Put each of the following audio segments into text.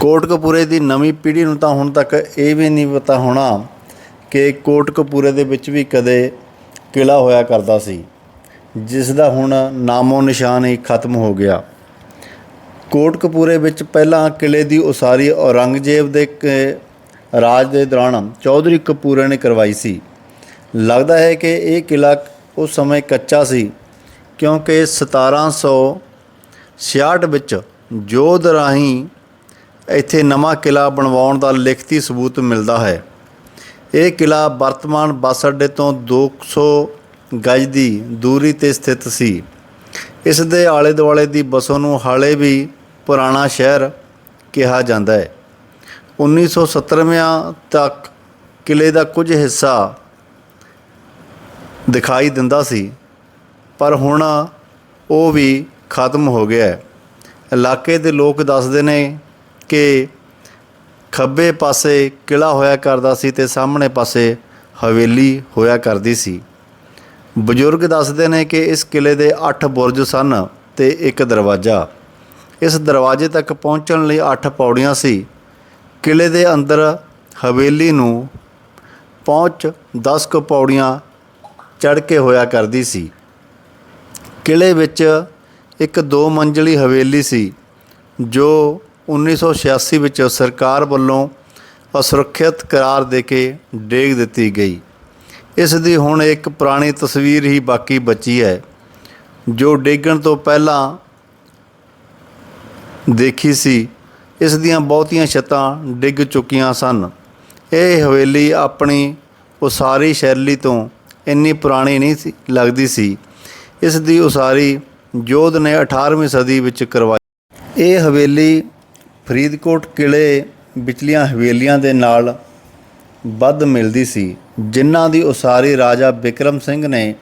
ਕੋਟਕਪੂਰੇ ਦੀ ਨਵੀਂ ਪੀੜ੍ਹੀ ਨੂੰ ਤਾਂ ਹੁਣ ਤੱਕ ਇਹ ਵੀ ਨਹੀਂ ਪਤਾ ਹੋਣਾ ਕਿ ਕੋਟਕਪੂਰੇ ਦੇ ਵਿੱਚ ਵੀ ਕਦੇ ਕਿਲਾ ਹੋਇਆ ਕਰਦਾ ਸੀ, ਜਿਸ ਦਾ ਹੁਣ ਨਾਮੋ ਨਿਸ਼ਾਨ ਹੀ ਖਤਮ ਹੋ ਗਿਆ। ਕੋਟਕਪੂਰੇ ਵਿੱਚ ਪਹਿਲਾਂ ਕਿਲੇ ਦੀ ਉਸਾਰੀ ਔਰੰਗਜ਼ੇਬ ਦੇ ਕ- ਰਾਜ ਦੇ ਦੌਰਾਨ ਚੌਧਰੀ ਕਪੂਰੇ ਨੇ ਕਰਵਾਈ ਸੀ। ਲੱਗਦਾ ਹੈ ਕਿ ਇਹ ਕਿਲਾ ਉਸ ਸਮੇਂ ਕੱਚਾ ਸੀ, ਕਿਉਂਕਿ 1766 ਵਿੱਚ ਜੋਧ ਰਾਹੀਂ ਇੱਥੇ ਨਵਾਂ ਕਿਲਾ ਬਣਵਾਉਣ ਦਾ ਲਿਖਤੀ ਸਬੂਤ ਮਿਲਦਾ ਹੈ। ਇਹ ਕਿਲਾ ਵਰਤਮਾਨ ਬੱਸ ਅੱਡੇ ਤੋਂ 200 ਗਜ ਦੀ ਦੂਰੀ ਤੇ ਸਥਿਤ ਸੀ। ਇਸ ਦੇ ਆਲੇ ਦੁਆਲੇ ਦੀ ਬਸੋਂ ਨੂੰ ਹਾਲੇ ਵੀ ਪੁਰਾਣਾ ਸ਼ਹਿਰ ਕਿਹਾ ਜਾਂਦਾ ਹੈ। 1970ਵਿਆਂ ਤੱਕ ਕਿਲੇ ਦਾ ਕੁਝ ਹਿੱਸਾ ਦਿਖਾਈ ਦਿੰਦਾ ਸੀ, ਪਰ ਹੁਣ ਉਹ ਵੀ ਖਤਮ ਹੋ ਗਿਆ ਹੈ। ਇਲਾਕੇ ਦੇ ਲੋਕ ਦੱਸਦੇ ਨੇ ਕਿ ਖੱਬੇ ਪਾਸੇ ਕਿਲਾ ਹੋਇਆ ਕਰਦਾ ਸੀ ਤੇ ਸਾਹਮਣੇ ਪਾਸੇ ਹਵੇਲੀ ਹੋਇਆ ਕਰਦੀ ਸੀ। ਬਜ਼ੁਰਗ ਦੱਸਦੇ ਨੇ ਕਿ ਇਸ ਕਿਲੇ ਦੇ 8 ਬੁਰਜ ਸਨ ਤੇ ਇੱਕ ਦਰਵਾਜ਼ਾ। ਇਸ ਦਰਵਾਜ਼ੇ ਤੱਕ ਪਹੁੰਚਣ ਲਈ 8 ਪੌੜੀਆਂ ਸੀ। ਕਿਲੇ ਦੇ ਅੰਦਰ ਹਵੇਲੀ ਨੂੰ ਪਹੁੰਚ 10 ਕੁ ਪੌੜੀਆਂ ਚੜ੍ਹ ਕੇ ਹੋਇਆ ਕਰਦੀ ਸੀ। ਕਿਲੇ ਵਿੱਚ ਇੱਕ ਦੋ ਮੰਜ਼ਲੀ ਹਵੇਲੀ ਸੀ, ਜੋ 1986 ਵਿੱਚ ਸਰਕਾਰ ਵੱਲੋਂ ਅਸੁਰੱਖਿਅਤ ਕਰਾਰ ਦੇ ਕੇ ਡੇਗ ਦਿੱਤੀ ਗਈ। ਇਸ ਦੀ ਹੁਣ ਇੱਕ ਪੁਰਾਣੀ ਤਸਵੀਰ ਹੀ ਬਾਕੀ ਬਚੀ ਹੈ, ਜੋ ਡੇਗਣ ਤੋਂ ਪਹਿਲਾਂ ਦੇਖੀ ਸੀ। ਇਸ ਦੀਆਂ ਬਹੁਤੀਆਂ ਛੱਤਾਂ ਡਿੱਗ ਚੁੱਕੀਆਂ ਸਨ। ਇਹ ਹਵੇਲੀ ਆਪਣੀ ਉਸਾਰੀ ਸ਼ੈਲੀ ਤੋਂ ਇੰਨੀ ਪੁਰਾਣੀ ਨਹੀਂ ਸੀ, ਲੱਗਦੀ ਸੀ। ਇਸ ਦੀ ਉਸਾਰੀ ਜੋਧ ਨੇ 18ਵੀਂ ਸਦੀ ਵਿੱਚ ਕਰਵਾਈ। ਇਹ ਹਵੇਲੀ ਫਰੀਦਕੋਟ ਕਿਲੇ ਵਿਚਲੀਆਂ ਹਵੇਲੀਆਂ ਦੇ ਨਾਲ ਵੱਧ ਮਿਲਦੀ ਸੀ, ਜਿਨ੍ਹਾਂ ਦੀ ਉਸਾਰੀ ਰਾਜਾ ਬਿਕਰਮ ਸਿੰਘ ਨੇ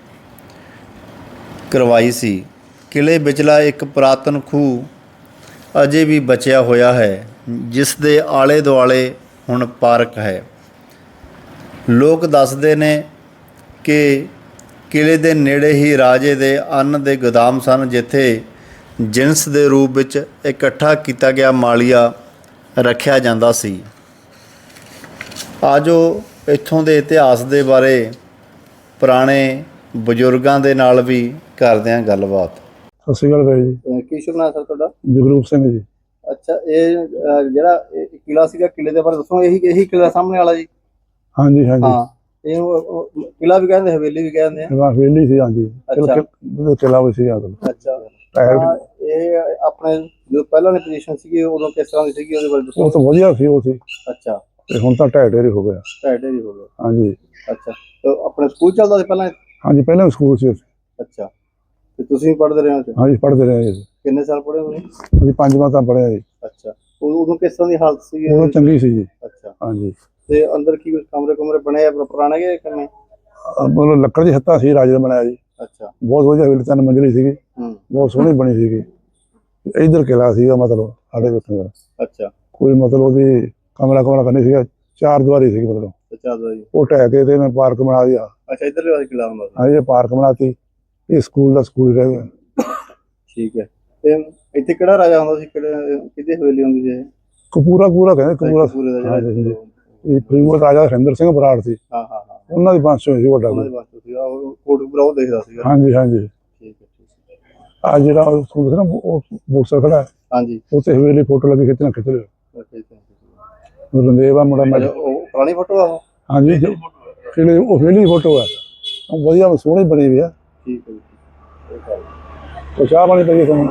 ਕਰਵਾਈ ਸੀ। ਕਿਲੇ ਵਿਚਲਾ ਇੱਕ ਪੁਰਾਤਨ ਖੂਹ ਅਜੇ ਵੀ ਬਚਿਆ ਹੋਇਆ ਹੈ ਜਿਸ ਦੇ ਆਲੇ ਦੁਆਲੇ ਹੁਣ ਪਾਰਕ ਹੈ। ਲੋਕ ਦੱਸਦੇ ਨੇ ਕਿ ਕਿਲੇ ਦੇ ਨੇੜੇ ਹੀ ਰਾਜੇ ਦੇ ਅੰਨ ਦੇ ਗੋਦਾਮ ਸਨ, ਜਿੱਥੇ ਜਿੰਸ ਦੇ ਰੂਪ ਵਿੱਚ ਇਕੱਠਾ ਕੀਤਾ ਗਿਆ ਮਾਲੀਆ ਰੱਖਿਆ ਜਾਂਦਾ ਸੀ। ਆਜੋ ਇੱਥੋਂ ਦੇ ਇਤਿਹਾਸ ਦੇ ਬਾਰੇ ਪੁਰਾਣੇ ਬਜ਼ੁਰਗਾਂ ਦੇ ਨਾਲ ਵੀ ਕਰਦੇ ਹਾਂ ਗੱਲਬਾਤ। ਸਤਿ ਸ਼੍ਰੀ ਅਕਾਲ ਬਾਈ ਜੀ। ਕੀ ਸ਼ੁਭ ਨਾਮ ਸਰ ਤੁਹਾਡਾ? ਜਗਰੂਪ ਸਿੰਘ ਜੀ। ਅੱਛਾ ਇਹ ਅਹ, ਜਿਹੜਾ ਇਹ ਕਿਲਾ ਸੀਗਾ ਕਿਲੇ ਦੇ ਬਾਰੇ ਦੱਸੋ। ਇਹੀ ਇਹੀ ਕਿਲਾ ਸਾਹਮਣੇ ਵਾਲਾ ਜੀ। ਹਾਂਜੀ ਹਾਂਜੀ। ਹਾਂ। ਇਹਨੂੰ ਉਹ- ਉਹ ਕਿਲਾ ਵੀ ਕਹਿੰਦੇ ਹਵੇਲੀ ਵੀ ਕਹਿੰਦੇ ਆ। ਇਹ ਵੇਲੀ ਸੀ ਹਾਂਜੀ। ਅੱਛਾ। ਕਿਲਾ ਕਿਲਾ ਵੀ ਸੀ ਆਦਮ। ਅੱਛਾ। ਟਾਇਰ ਤਾਂ ਇਹ ਆਪਣੇ ਜਦੋਂ ਪਹਿਲਾਂ ਦੀ ਪੋਜੀਸ਼ਨ ਸੀਗੀ ਉਦੋਂ ਕਿਸ ਤਰ੍ਹਾਂ ਦੀ ਸੀਗੀ ਉਹਦੇ ਬਾਰੇ ਉਹ ਦੱਸੋ ਤਾਂ ਵਧੀਆ ਸੀ ਉਹ ਸੀ। ਅੱਛਾ। ਤੇ ਹੁਣ ਤਾਂ ਢਹਿ ਢੇਰੀ ਹੋ ਗਿਆ। ਢਾਈ ਢੇਰੀ ਹੋ ਗਿਆ। ਹਾਂਜੀ। ਅੱਛਾ। ਤੇ ਆਪਣੇ ਸਕੂਲ ਚੱਲਦਾ ਸੀ ਪਹਿਲਾਂ? ਹਾਂਜੀ ਪਹਿਲਾਂ ਸਕੂਲ ਸੀ। ਉੱਥੇ। ਅੱਛਾ। ਤੇ ਤੁਸੀਂ ਵੀ ਪੜ੍ਹਦੇ ਰਹੇ ਹੋ? ਹਾਂਜੀ ਪੜ੍ਹਦੇ ਰਹੇ ਜੀ। ਕਿੰਨੇ ਸਾਲ ਪੜ੍ਹੇ ਹੋਏ ਅਸੀਂ ਪੰਜਵਾਂ ਤਾਂ ਪੜ੍ਹਿਆ ਜੀ। ਅੱਛਾ। ਉਦੋਂ ਉਦੋਂ ਕਿਸ ਤਰ੍ਹਾਂ ਦੀ ਹਾਲਤ ਸੀਗੀ? ਉਹ ਚੰਗੀ ਸੀ ਜੀ। ਅੱਛਾ। ਹਾਂਜੀ। ਤੇ ਅੰਦਰ ਕੀ ਕੁਛ ਕਮਰੇ ਕਮਰੇ ਬਣੇ ਆ ਪੁਰਾ- ਪੁਰਾਣੇ ਕਿ ਕਿਵੇਂ? ਮਤਲਬ ਲੱਕੜ ਦੀ ਹੱਤਾ ਸੀ ਰਾਜ ਦਾ ਬਣਾਇਆ ਜੀ। ਅੱਛਾ। ਬਹੁਤ ਵਧੀਆ ਹਵੇਲੀ ਤਿੰਨ ਮੰਜ਼ਲੀ ਸੀਗੀ। ਹੂੰ। ਬਹੁਤ ਸੋਹਣੀ ਬਣੀ ਸੀਗੀ। ਇੱਧਰ ਕਿਲਾ ਸੀਗਾ ਮਤਲਬ ਸਾਡੇ ਦਾ ਅੱਛਾ। ਕੋਈ ਮਤਲਬ ਉਹਦੀ ਕਮਰਾ ਕਮਰਾ ਕਰਨੀ ਸੀਗਾ ਚਾਰ ਦੀਵਾਰੀ ਸੀਗੀ ਮਤਲਬ। ਉਹ ਢਹਿ ਕੇ ਤੇ ਮੈਂ ਪਾਰਕ ਬਣਾ ਦਿਆ ਅੱਛਾ ਇੱਧਰ ਵਾਲਾ ਕਿਲਾ ਸੀ। ਹਾਂਜੀ ਇਹ ਪਾਰਕ ਬਣਾਤੀ। ਇਹ ਸਕੂਲ ਦਾ ਸਕੂਲ ਹੀ ਰਹਿ ਗਿਆ। ਠੀਕ ਹੈ। ਤੇ ਇੱਥੇ ਕਿਹੜਾ ਰਾਜਾ ਹੁੰਦਾ ਸੀ? ਕਿਹੜੇ ਕਿਹਦੀ ਹਵੇਲੀ ਹੁੰਦੀ ਸੀ ਕਪੂਰਾ ਕਪੂਰਾ ਕਹਿੰਦੇ ਕਪੂਰਾ ਪੂਰੇ ਦਾ ਇਹ ਫਰੀਦਕੋਟ ਰਾਜਾ ਹਰਿੰਦਰ ਸਿੰਘ ਬਰਾੜ ਸੀ। ਹਾਂ ਹਾਂ ਹਾਂ। ਉਹਨਾਂ ਦੀ ਬੰਸ਼ ਹੋਈ ਸੀ ਵੱਡਾ ਉਹਨਾਂ ਕੋਈ। ਦੇ ਵਾਸਤੇ ਸੀ ਉਹ ਕੋਟਪੁਰਾ ਉਹ ਦੇਖਦਾ ਸੀਗਾ। ਹਾਂਜੀ ਹਾਂਜੀ। ਠੀਕ ਹੈ ਠੀਕ ਆ ਜਿਹੜਾ ਉਹ ਸਕੂਲ ਸੀ ਨਾ ਉਹ ਮੋਟਰਸਾਈਕਲ ਖੜਾ ਹੈ, ਹਾਂਜੀ। ਉੱਥੇ ਹਵੇਲੀ ਫੋਟੋ ਲੱਗੀ ਖਿੱਚਣਾ ਖਿੱਚ ਲਿਓ। ਅੱਛਾ ਅੱਛਾ ਰੰਦੇਵਾ ਮੁੰਡਾ ਮੈਂ ਅੱਛਾ, ਉਹ ਪੁਰਾਣੀ ਫੋਟੋ ਆ ਉਹ? ਹਾਂਜੀ ਜੋ- ਕਿਹੜੇ ਉਹ ਹਵੇਲੀ ਫੋਟੋ ਹੈ ਉਹ ਵਧੀਆ ਸੋਹਣੀ ਬਣੀ ਵੀ ਆ। ਠੀਕ ਹੈ ਜੀ, ਠੀਕ ਹੈ। ਉਹ ਚਾਹ ਪਾਣੀ ਪਈ ਤੁਹਾਨੂੰ